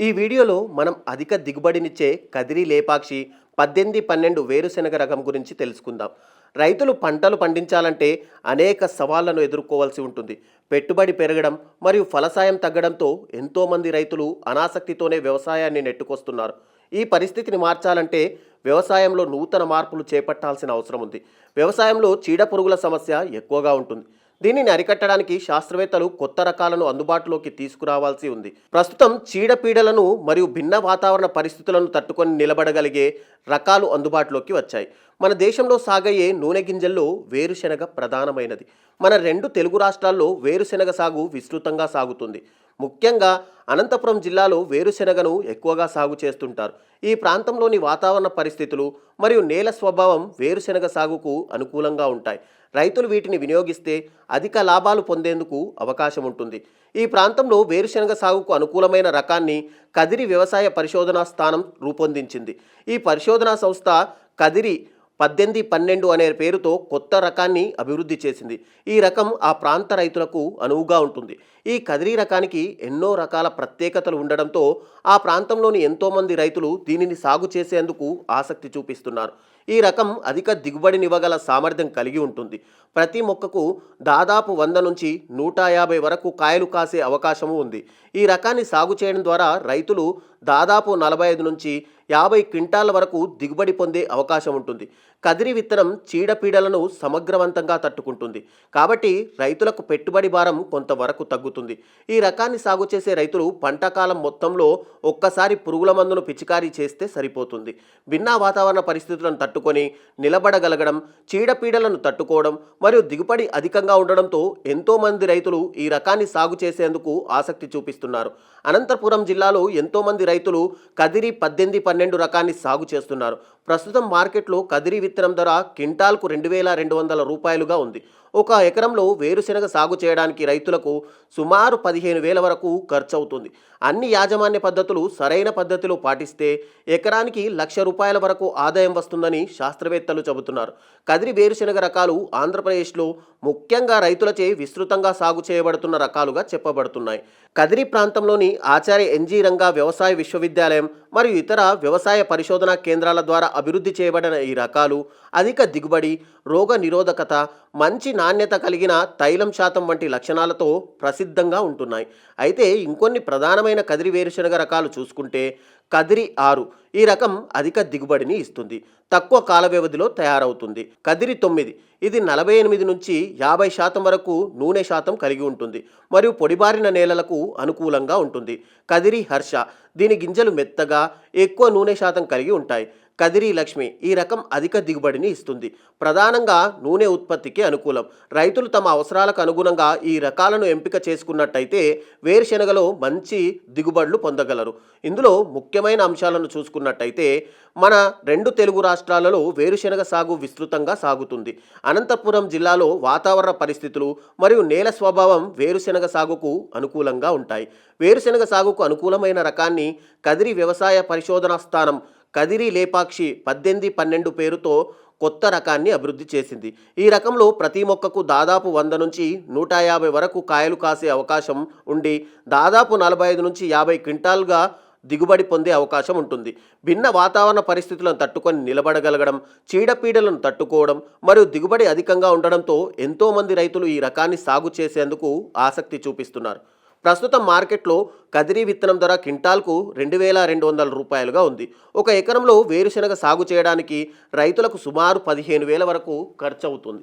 ఈ వీడియోలో మనం అధిక దిగుబడినిచ్చే కదిరి లేపాక్షి పద్దెనిమిది పన్నెండు వేరుశెనగ రకం గురించి తెలుసుకుందాం. రైతులు పంటలు పండించాలంటే అనేక సవాళ్ళను ఎదుర్కోవాల్సి ఉంటుంది. పెట్టుబడి పెరగడం మరియు ఫలసాయం తగ్గడంతో ఎంతోమంది రైతులు అనాసక్తితోనే వ్యవసాయాన్ని నెట్టుకొస్తున్నారు. ఈ పరిస్థితిని మార్చాలంటే వ్యవసాయంలో నూతన మార్పులు చేపట్టాల్సిన అవసరం ఉంది. వ్యవసాయంలో చీడపురుగుల సమస్య ఎక్కువగా ఉంటుంది. దీనిని అరికట్టడానికి శాస్త్రవేత్తలు కొత్త రకాలను అందుబాటులోకి తీసుకురావాల్సి ఉంది. ప్రస్తుతం చీడపీడలను మరియు భిన్న వాతావరణ పరిస్థితులను తట్టుకొని నిలబడగలిగే రకాలు అందుబాటులోకి వచ్చాయి. మన దేశంలో సాగయ్యే నూనె గింజల్లో వేరుశెనగ ప్రధానమైనది. మన రెండు తెలుగు రాష్ట్రాల్లో వేరుశెనగ సాగు విస్తృతంగా సాగుతుంది. ముఖ్యంగా అనంతపురం జిల్లాలో వేరుశెనగను ఎక్కువగా సాగు చేస్తుంటారు. ఈ ప్రాంతంలోని వాతావరణ పరిస్థితులు మరియు నేల స్వభావం వేరుశెనగ సాగుకు అనుకూలంగా ఉంటాయి. రైతులు వీటిని వినియోగిస్తే అధిక లాభాలు పొందేందుకు అవకాశం ఉంటుంది. ఈ ప్రాంతంలో వేరుశెనగ సాగుకు అనుకూలమైన రకాన్ని కదిరి వ్యవసాయ పరిశోధనా స్థానం రూపొందించింది. ఈ పరిశోధనా సంస్థ కదిరి పద్దెనిమిది పన్నెండు అనే పేరుతో కొత్త రకాన్ని అభివృద్ధి చేసింది. ఈ రకం ఆ ప్రాంత రైతులకు అనువుగా ఉంటుంది. ఈ కదిరి రకానికి ఎన్నో రకాల ప్రత్యేకతలు ఉండడంతో ఆ ప్రాంతంలోని ఎంతోమంది రైతులు దీనిని సాగు చేసేందుకు ఆసక్తి చూపిస్తున్నారు. ఈ రకం అధిక దిగుబడినివ్వగల సామర్థ్యం కలిగి ఉంటుంది. ప్రతి మొక్కకు దాదాపు వంద నుంచి నూట యాభై వరకు కాయలు కాసే అవకాశము ఉంది. ఈ రకాన్ని సాగు చేయడం ద్వారా రైతులు దాదాపు నలభై ఐదు నుంచి యాభై క్వింటాల వరకు దిగుబడి పొందే అవకాశం ఉంటుంది. కదిరి విత్తనం చీడపీడలను సమగ్రవంతంగా తట్టుకుంటుంది. కాబట్టి రైతులకు పెట్టుబడి భారం కొంతవరకు తగ్గుతుంది. ఈ రకాన్ని సాగు చేసే రైతులు పంటకాలం మొత్తంలో ఒక్కసారి పురుగుల మందును పిచికారీ చేస్తే సరిపోతుంది. భిన్న వాతావరణ పరిస్థితులను తట్టు తట్టుకొని నిలబడగలగడం చీడపీడలను తట్టుకోవడం మరియు దిగుబడి అధికంగా ఉండడంతో ఎంతోమంది రైతులు ఈ రకాన్ని సాగు చేసేందుకు ఆసక్తి చూపిస్తున్నారు. అనంతపురం జిల్లాలో ఎంతోమంది రైతులు కదిరి పద్దెనిమిది పన్నెండు రకాన్ని సాగు చేస్తున్నారు. ప్రస్తుతం మార్కెట్లో కదిరి విత్తనం ధర క్వింటాల్కు రెండు వేల రెండు వందల రూపాయలుగా ఉంది. ఒక ఎకరంలో వేరుశెనగ సాగు చేయడానికి రైతులకు సుమారు పదిహేను వేల వరకు ఖర్చు అవుతుంది అన్ని యాజమాన్య పద్ధతులు సరైన పద్ధతిలో పాటిస్తే ఎకరానికి లక్ష రూపాయల వరకు ఆదాయం వస్తుందని శాస్త్రవేత్తలు చెబుతున్నారు. కదిరి వేరుశెనగ రకాలు ఆంధ్రప్రదేశ్లో ముఖ్యంగా రైతులచే విస్తృతంగా సాగు చేయబడుతున్న రకాలుగా చెప్పబడుతున్నాయి. కదిరి ప్రాంతంలోని ఆచార్య ఎన్జీ రంగా వ్యవసాయ విశ్వవిద్యాలయం మరియు ఇతర వ్యవసాయ పరిశోధనా కేంద్రాల ద్వారా అభివృద్ధి చేయబడిన ఈ రకాలు అధిక దిగుబడి రోగ నిరోధకత మంచి నాణ్యత కలిగిన తైలం శాతం వంటి లక్షణాలతో ప్రసిద్ధంగా ఉంటున్నాయి. అయితే ఇంకొన్ని ప్రధానమైన కదిరి వేరుశనగ రకాలు చూసుకుంటే కదిరి ఆరు ఈ రకం అధిక దిగుబడిని ఇస్తుంది. తక్కువ కాల వ్యవధిలో తయారవుతుంది. కదిరి తొమ్మిది ఇది నలభై ఎనిమిది నుంచి యాభై శాతం వరకు నూనె శాతం కలిగి ఉంటుంది. మరియు పొడిబారిన నేలలకు అనుకూలంగా ఉంటుంది. కదిరి హర్ష దీని గింజలు మెత్తగా ఎక్కువ నూనె శాతం కలిగి ఉంటాయి. కదిరి లక్ష్మి ఈ రకం అధిక దిగుబడిని ఇస్తుంది. ప్రధానంగా నూనె ఉత్పత్తికి అనుకూలం. రైతులు తమ అవసరాలకు అనుగుణంగా ఈ రకాలను ఎంపిక చేసుకున్నట్టయితే వేరుశెనగలో మంచి దిగుబడులు పొందగలరు. ఇందులో ముఖ్యమైన అంశాలను చూసుకున్నట్టయితే మన రెండు తెలుగు రాష్ట్రాలలో వేరుశెనగ సాగు విస్తృతంగా సాగుతుంది. అనంతపురం జిల్లాలో వాతావరణ పరిస్థితులు మరియు నేల స్వభావం వేరుశెనగ సాగుకు అనుకూలంగా ఉంటాయి. వేరుశెనగ సాగుకు అనుకూలమైన రకాన్ని కదిరి వ్యవసాయ పరిశోధనా స్థానం కదిరి లేపాక్షి పద్దెనిమిది పన్నెండు పేరుతో కొత్త రకాన్ని అభివృద్ధి చేసింది. ఈ రకంలో ప్రతి మొక్కకు దాదాపు వంద నుంచి నూట యాభై వరకు కాయలు కాసే అవకాశం ఉండి దాదాపు నలభై ఐదు నుంచి యాభై క్వింటాల్గా దిగుబడి పొందే అవకాశం ఉంటుంది. భిన్న వాతావరణ పరిస్థితులను తట్టుకొని నిలబడగలగడం చీడపీడలను తట్టుకోవడం మరియు దిగుబడి అధికంగా ఉండడంతో ఎంతోమంది రైతులు ఈ రకాన్ని సాగు చేసేందుకు ఆసక్తి చూపిస్తున్నారు. ప్రస్తుతం మార్కెట్లో కదిరి విత్తనం ధర క్వింటాల్కు రెండు వేల రెండు వందల రూపాయలుగా ఉంది. ఒక ఎకరంలో వేరుశెనగ సాగు చేయడానికి రైతులకు సుమారు పదిహేను వేల వరకు ఖర్చు అవుతుంది